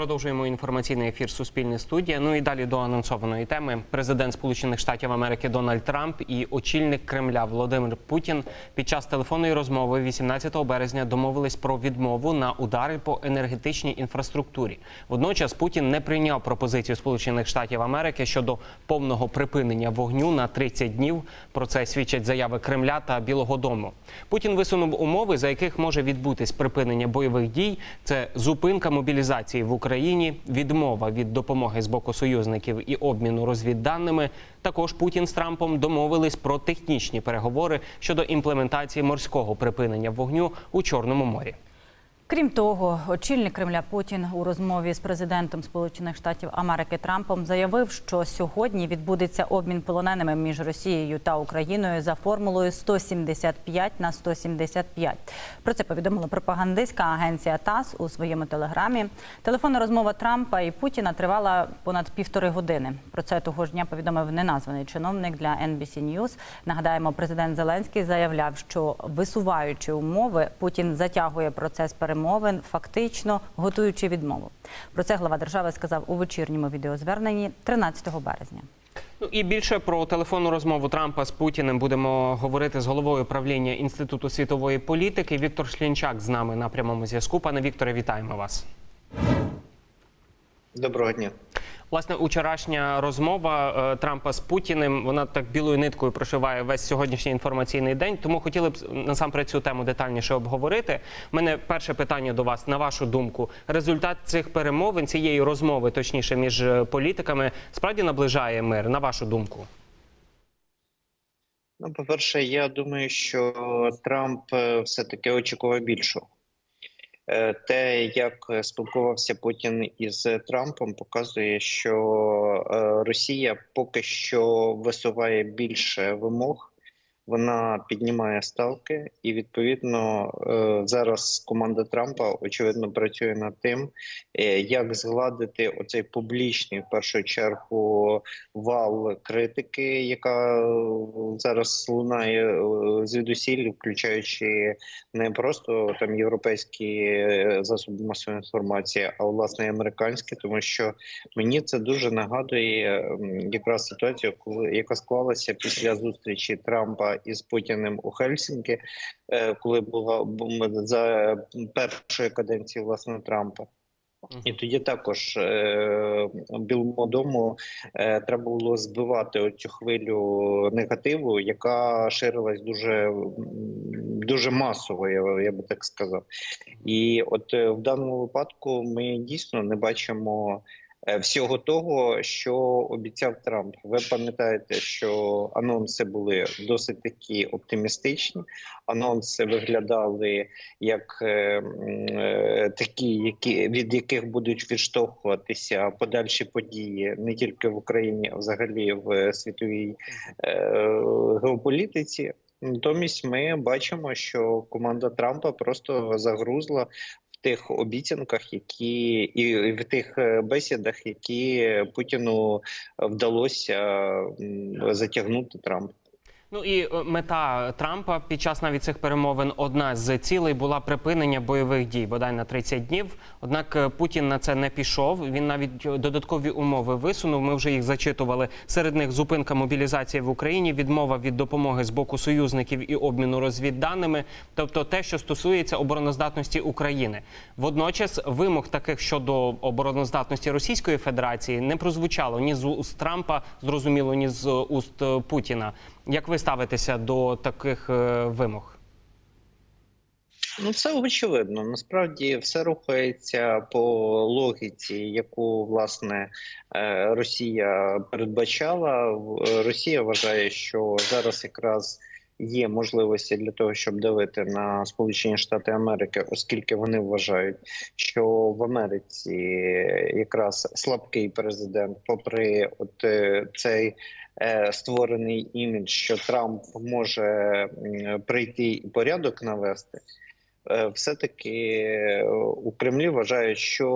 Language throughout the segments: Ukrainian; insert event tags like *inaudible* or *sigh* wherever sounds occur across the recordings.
Продовжуємо інформаційний ефір Суспільне студія. Ну і далі до анонсованої теми. Президент Сполучених Штатів Америки Дональд Трамп і очільник Кремля Володимир Путін під час телефонної розмови 18 березня домовились про відмову на удари по енергетичній інфраструктурі. Водночас Путін не прийняв пропозицію Сполучених Штатів Америки щодо повного припинення вогню на 30 днів. Про це свідчать заяви Кремля та Білого Дому. Путін висунув умови, за яких може відбутись припинення бойових дій. Це зупинка мобілізації в Україні, відмова від допомоги з боку союзників і обміну розвідданими. Також Путін з Трампом домовились про технічні переговори щодо імплементації морського припинення вогню у Чорному морі. Крім того, очільник Кремля Путін у розмові з президентом Сполучених Штатів Америки Трампом заявив, що сьогодні відбудеться обмін полоненими між Росією та Україною за формулою 175 на 175. Про це повідомила пропагандистська агенція ТАСС у своєму телеграмі. Телефонна розмова Трампа і Путіна тривала понад півтори години. Про це того ж дня повідомив неназваний чиновник для NBC News. Нагадаємо, президент Зеленський заявляв, що висуваючи умови, Путін затягує процес перемовин, фактично готуючи відмову. Про це глава держави сказав у вечірньому відеозверненні 13 березня. Ну і більше про телефонну розмову Трампа з Путіним будемо говорити з головою правління Інституту світової політики. Віктор Шлінчак з нами на прямому зв'язку. Пане Вікторе, вітаємо вас. Доброго дня. Власне, учорашня розмова е, Трампа з Путіним вона так білою ниткою прошиває весь сьогоднішній інформаційний день. Тому хотіли б насамперед цю тему детальніше обговорити. У мене перше питання до вас. На вашу думку, результат цих перемовин, цієї розмови, точніше, між е, політиками, справді наближає мир. На вашу думку? Ну, по-перше, я думаю, що Трамп е, все-таки очікував більшого. Е, Те, як спілкувався Путін із Трампом, показує, що е, Росія поки що висуває більше вимог. Вона піднімає ставки, і відповідно е, зараз команда Трампа очевидно працює над тим, е, як згладити оцей публічний в першу чергу вал критики, яка зараз лунає е, звідусіль, включаючи не просто там європейські засоби масової інформації, а власне американські, тому що мені це дуже нагадує якраз ситуацію, яка склалася після зустрічі Трампа із Путіним у Хельсінкі, е, коли була за першої каденції власне Трампа. І тоді також е, Білому дому е, треба було збивати оцю хвилю негативу, яка ширилась дуже, дуже масово, я, я би так сказав. І от е, в даному випадку ми дійсно не бачимо всього того, що обіцяв Трамп. Ви пам'ятаєте, що анонси були досить такі оптимістичні. Анонси виглядали як е, е, такі, які від яких будуть відштовхуватися подальші події не тільки в Україні, а взагалі в світовій е, геополітиці. Натомість ми бачимо, що команда Трампа просто загрузла тих обіцянках, які і в тих е, бесідах, які Путіну вдалося затягнути Трамп. Ну і е, мета Трампа під час навіть цих перемовин одна з цілей була припинення бойових дій, бодай на 30 днів. Однак е, Путін на це не пішов. Він навіть е, додаткові умови висунув. Ми вже їх зачитували. Серед них зупинка мобілізації в Україні, відмова від допомоги з боку союзників і обміну розвідданими, тобто те, що стосується обороноздатності України. Водночас вимог таких щодо обороноздатності Російської Федерації не прозвучало ні з уст Трампа, зрозуміло, ні з уст Путіна. Як ви ставитеся до таких е, вимог? Ну, це очевидно. Насправді все рухається по логіці, яку власне е, Росія передбачала. Е, Росія вважає, що зараз якраз є можливості для того, щоб давити на Сполучені Штати Америки, оскільки вони вважають, що в Америці якраз слабкий президент, попри от е, цей е, створений імідж, що Трамп може прийти і порядок навести. Е, Все-таки е, у Кремлі вважають, що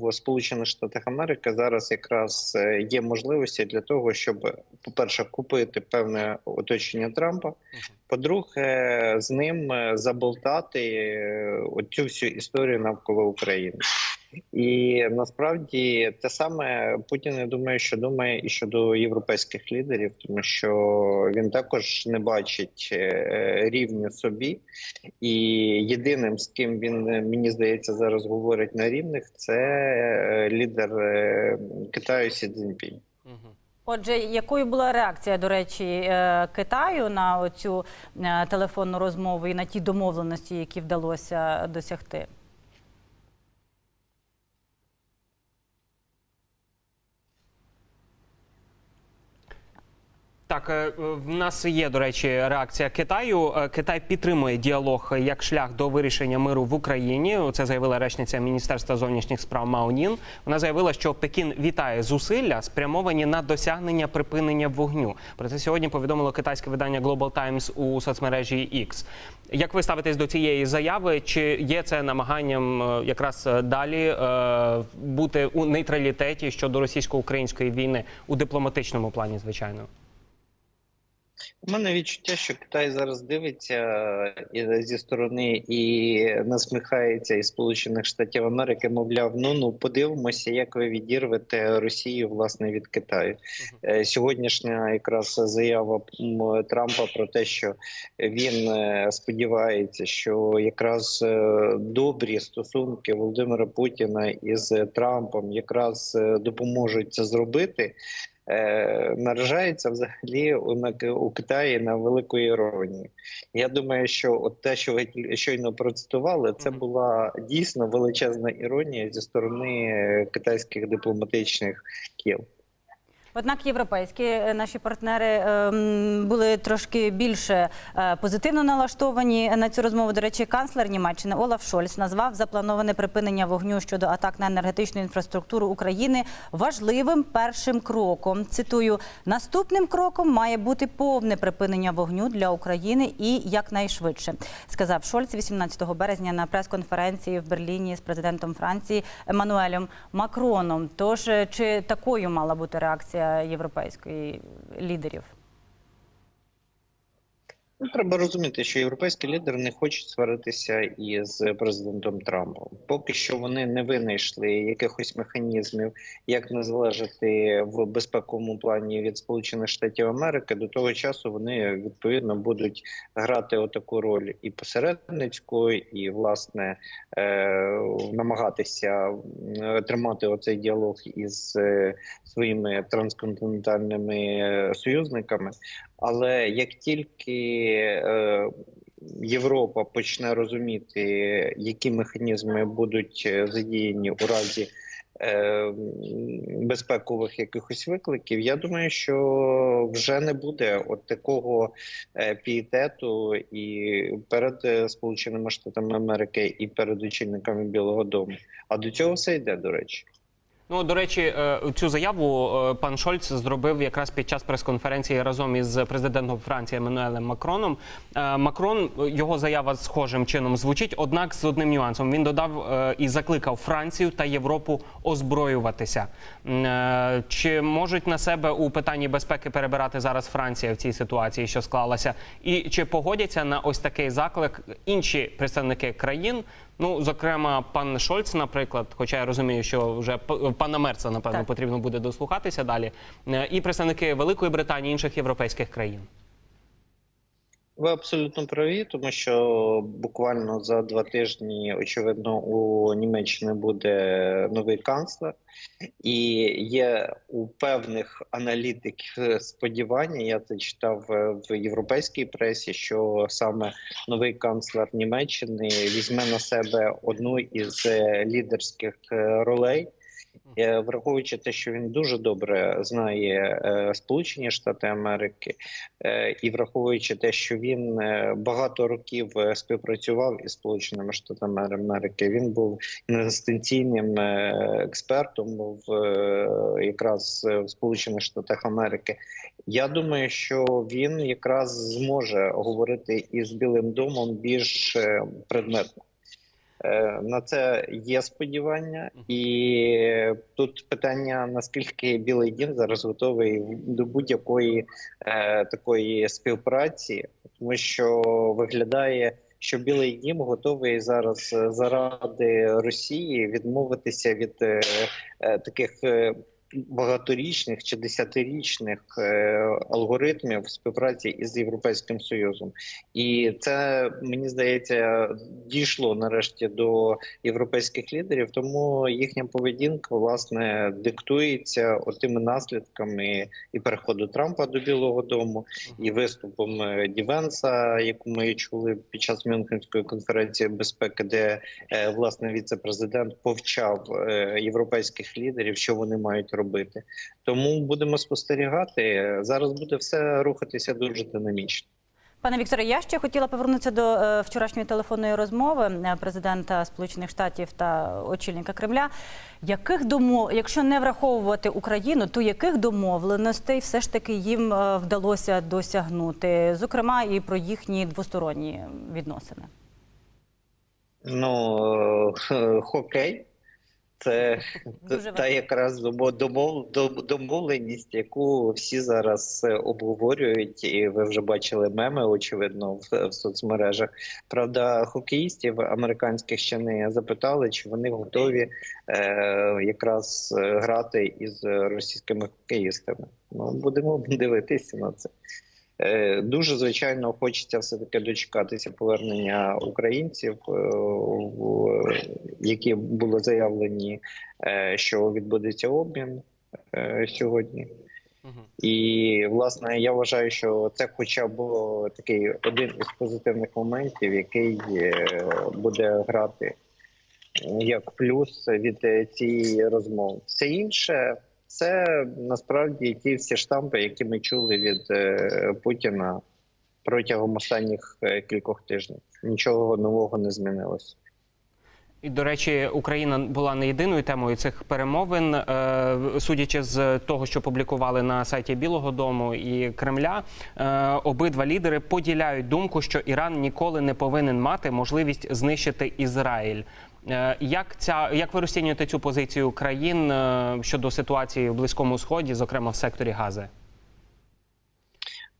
в Сполучених Штатах Америки зараз якраз е, є можливості для того, щоб, по-перше, купити певне оточення Трампа. По-друге, з ним заболтати цю всю історію навколо України. І насправді те саме Путін я думаю, що думає і щодо європейських лідерів, тому що він також не бачить е, рівня собі. І єдиним, з ким він е, мені здається зараз говорить на рівних, це е, лідер Китаю Сі Цзіньпінь. Отже, якою була реакція, до речі, Китаю на цю телефонну розмову і на ті домовленості, які вдалося досягти? Так, е, в нас є, до речі, реакція Китаю. Е, Китай підтримує діалог як шлях до вирішення миру в Україні. Це заявила речниця Міністерства зовнішніх справ Мао Нін. Вона заявила, що Пекін вітає зусилля, спрямовані на досягнення припинення вогню. Про це сьогодні повідомило китайське видання Global Times у соцмережі X. Як ви ставитесь до цієї заяви? Чи є це намаганням е, якраз далі бути у нейтралітеті щодо російсько-української війни у дипломатичному плані, звичайно? У мене відчуття, що Китай зараз дивиться і зі сторони і насміхається із Сполучених Штатів Америки, мовляв, ну ну подивимося, як ви відірвете Росію власне від Китаю. Е, Сьогоднішня якраз заява Трампа про те, що він е, сподівається, що якраз е, добрі стосунки Володимира Путіна із Трампом якраз е, допоможуть це зробити е, наражається взагалі у, Китаї на велику іронію. Я думаю, що от те, що ви щойно процитували, це була дійсно величезна іронія зі сторони е, китайських дипломатичних кіл. Однак європейські е, наші партнери ем, були трошки більше е, позитивно налаштовані на цю розмову. До речі, канцлер Німеччини Олаф Шольц назвав заплановане припинення вогню щодо атак на енергетичну інфраструктуру України важливим першим кроком. Цитую: наступним кроком має бути повне припинення вогню для України і якнайшвидше, сказав Шольц 18 березня на прес-конференції в Берліні з президентом Франції Еммануелем Макроном. Тож е, чи такою мала бути реакція європейської лідерів? Ну, треба розуміти, що європейські лідери не хочуть сваритися із президентом Трампом. Поки що вони не винайшли якихось механізмів, як не залежати в безпековому плані від Сполучених Штатів Америки. До того часу вони відповідно будуть грати отаку роль і посередницьку, і власне е, намагатися е, тримати оцей діалог із е, своїми трансконтинентальними союзниками. Але як тільки е, Європа почне розуміти, які механізми будуть е, задіяні у разі е, безпекових якихось викликів, я думаю, що вже не буде от такого е, пієтету і перед е, Сполученими Штатами Америки, і перед очільниками Білого Дому. А до цього все йде, до речі. Ну, до речі, е, цю заяву е, пан Шольц зробив якраз під час прес-конференції разом із президентом Франції Еммануелем Макроном. Е, Макрон його заява схожим чином звучить, однак з одним нюансом. Він додав і закликав Францію та Європу озброюватися. Чи можуть на себе у питанні безпеки перебирати зараз Франція в цій ситуації, що склалася, і чи погодяться на ось такий заклик інші представники країн? Ну, зокрема, пан Шольц, наприклад, хоча я розумію, що вже пана Мерца, напевно, Так. потрібно буде дослухатися далі, е, і представники Великої Британії, інших європейських країн. Ви абсолютно праві, тому що буквально за два тижні, очевидно, у Німеччині буде новий канцлер, і є у певних аналітиків сподівання. Я це читав е, в європейській пресі, що саме новий канцлер Німеччини візьме на себе одну із е, лідерських е, ролей. Е, Враховуючи те, що він дуже добре знає е, Сполучені Штати Америки, е, і враховуючи те, що він багато років співпрацював із Сполученими Штатами Америки, він був інвестиційним експертом в якраз в Сполучених Штатах Америки. Я думаю, що він якраз зможе говорити із Білим домом більш предметно. Е, На це є сподівання, і тут питання: наскільки Білий Дім зараз готовий до будь-якої е, такої співпраці, тому що виглядає, що Білий Дім готовий зараз заради Росії відмовитися від е, е, таких е, багаторічних чи десятирічних е, алгоритмів співпраці із Європейським Союзом. І це мені здається дійшло нарешті до європейських лідерів, тому їхня поведінка власне диктується тими наслідками і переходу Трампа до Білого Дому, і виступом е, Дівенса, яку ми чули під час Мюнхенської конференції безпеки, де е, власне віце-президент повчав європейських лідерів, що вони мають робити. Тому будемо спостерігати. Зараз буде все рухатися дуже динамічно. Пане Вікторе, я ще хотіла повернутися до е, вчорашньої телефонної розмови е, президента Сполучених Штатів та очільника Кремля. Яких домов, якщо не враховувати Україну, то яких домовленостей все ж таки їм е, вдалося досягнути, зокрема і про їхні двосторонні відносини? Ну хокей. Це Дуже та якраз домо- домов, домовленість, яку всі зараз е, обговорюють, і ви вже бачили меми, очевидно, в, в соцмережах. Правда, хокеїстів американських ще не запитали, чи вони готові е, якраз е, грати із російськими хокеїстами. Ну будемо *laughs* дивитися на це. Е, Дуже звичайно хочеться все таки дочекатися повернення українців, е, які були заявлені, е, що відбудеться обмін сьогодні. І власне я вважаю, що це хоча б такий один із позитивних моментів, який буде грати як плюс від цієї розмови. Все інше це насправді ті всі штампи, які ми чули від е, Путіна протягом останніх е, кількох тижнів. Нічого нового не змінилося. І, до речі, Україна була не єдиною темою цих перемовин. Е, Судячи з того, що публікували на сайті Білого Дому і Кремля, е, обидва лідери поділяють думку, що Іран ніколи не повинен мати можливість знищити Ізраїль. Е, Як ця як ви розцінюєте цю позицію країн щодо ситуації в Близькому Сході, зокрема в секторі Гази?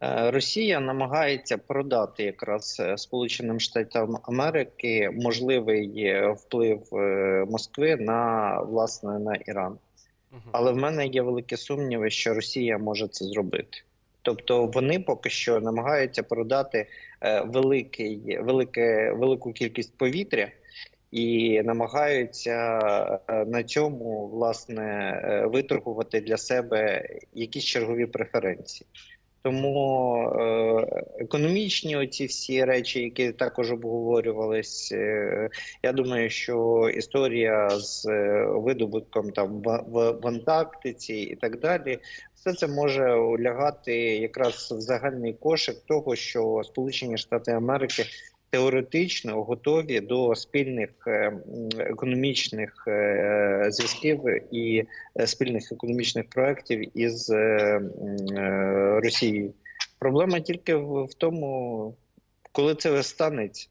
Е, Росія намагається продати якраз е, Сполученим Штатам Америки можливий е, вплив Москви на власне на Іран. Але в мене є великі сумніви, що Росія може це зробити. Тобто вони поки що намагаються продати великий, велике, велику кількість повітря і намагаються на цьому власне виторгувати для себе якісь чергові преференції. Тому е, економічні оці всі речі, які також обговорювались, е, я думаю, що історія з е, видобутком там в, в, Антарктиці і так далі, все це може лягати якраз в загальний кошик того, що Сполучені Штати Америки теоретично готові до спільних е, економічних е, зв'язків і е, спільних економічних проєктів із Росією. Проблема тільки в, в тому, коли це станеться.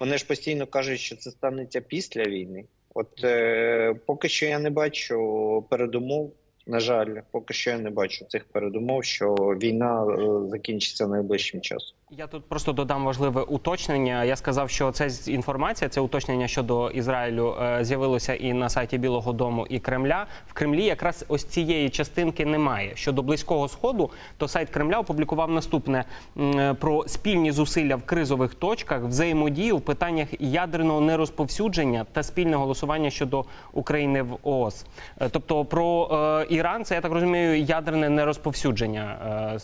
Вони ж постійно кажуть, що це станеться після війни. От е, поки що я не бачу передумов. На жаль, поки що я не бачу цих передумов, що війна е, закінчиться найближчим часом. Я тут просто додам важливе уточнення. Я сказав, що це інформація, це уточнення щодо Ізраїлю е, з'явилося і на сайті Білого Дому, і Кремля. В Кремлі якраз ось цієї частинки немає. Щодо близького сходу, то сайт Кремля опублікував наступне е, про спільні зусилля в кризових точках, взаємодію в питаннях ядерного нерозповсюдження та спільне голосування щодо України в ООС. Тобто про е, Іран, це я так розумію, ядерне нерозповсюдження. Е,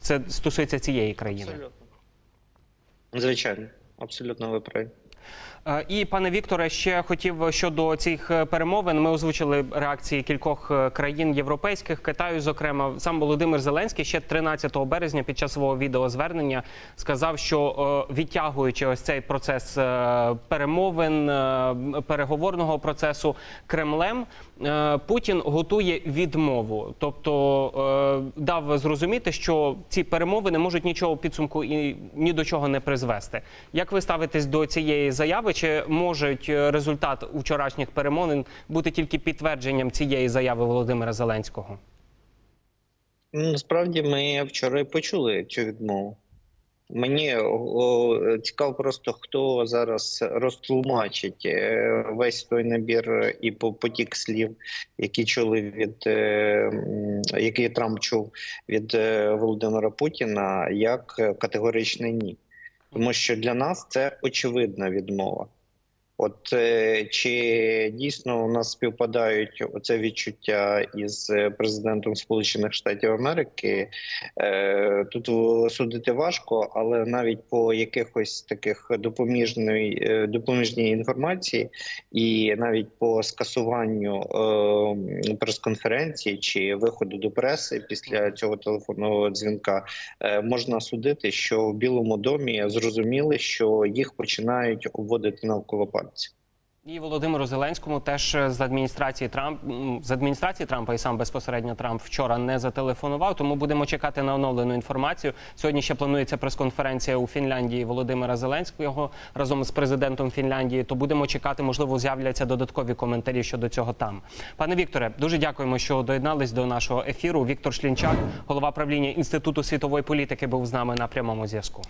Це стосується цієї країни. Абсолютно, Звичайно, абсолютно ви праві. Е, І пане Вікторе, ще хотів щодо цих е, перемовин. Ми озвучили реакції кількох е, країн європейських, Китаю. Зокрема, сам Володимир Зеленський ще 13 березня під час свого відеозвернення сказав, що відтягуючи ось цей процес перемовин переговорного процесу Кремлем, Путін готує відмову, тобто дав зрозуміти, що ці перемовини можуть нічого підсумку і ні до чого не призвести. Як ви ставитесь до цієї заяви? Чи можуть е, результат вчорашніх перемовин бути тільки підтвердженням цієї заяви Володимира Зеленського? Насправді ми вчора почули цю відмову. Мені о, цікаво просто, хто зараз розтлумачить е, весь той набір і по- потік слів, які чули від е, які Трамп чув від е, Володимира Путіна, як е, категоричне ні. Тому що для нас це очевидна відмова. От е, чи дійсно у нас співпадають оце відчуття із е, президентом Сполучених Штатів Америки? Е, Тут судити важко, але навіть по якихось таких допоміжної допоміжній інформації, і навіть по скасуванню прес-конференції чи виходу до преси після цього телефонного дзвінка, можна судити, що в Білому домі зрозуміли, що їх починають обводити навколо пальця. І Володимиру Зеленському теж з адміністрації Трамп з адміністрації Трампа і сам безпосередньо Трамп вчора не зателефонував. Тому будемо чекати на оновлену інформацію. Сьогодні ще планується прес-конференція у Фінляндії Володимира Зеленського разом з президентом Фінляндії. То будемо чекати, можливо, з'являться додаткові коментарі щодо цього там. Пане Вікторе, дуже дякуємо, що доєднались до нашого ефіру. Віктор Шлінчак, голова правління інституту світової політики, був з нами на прямому зв'язку.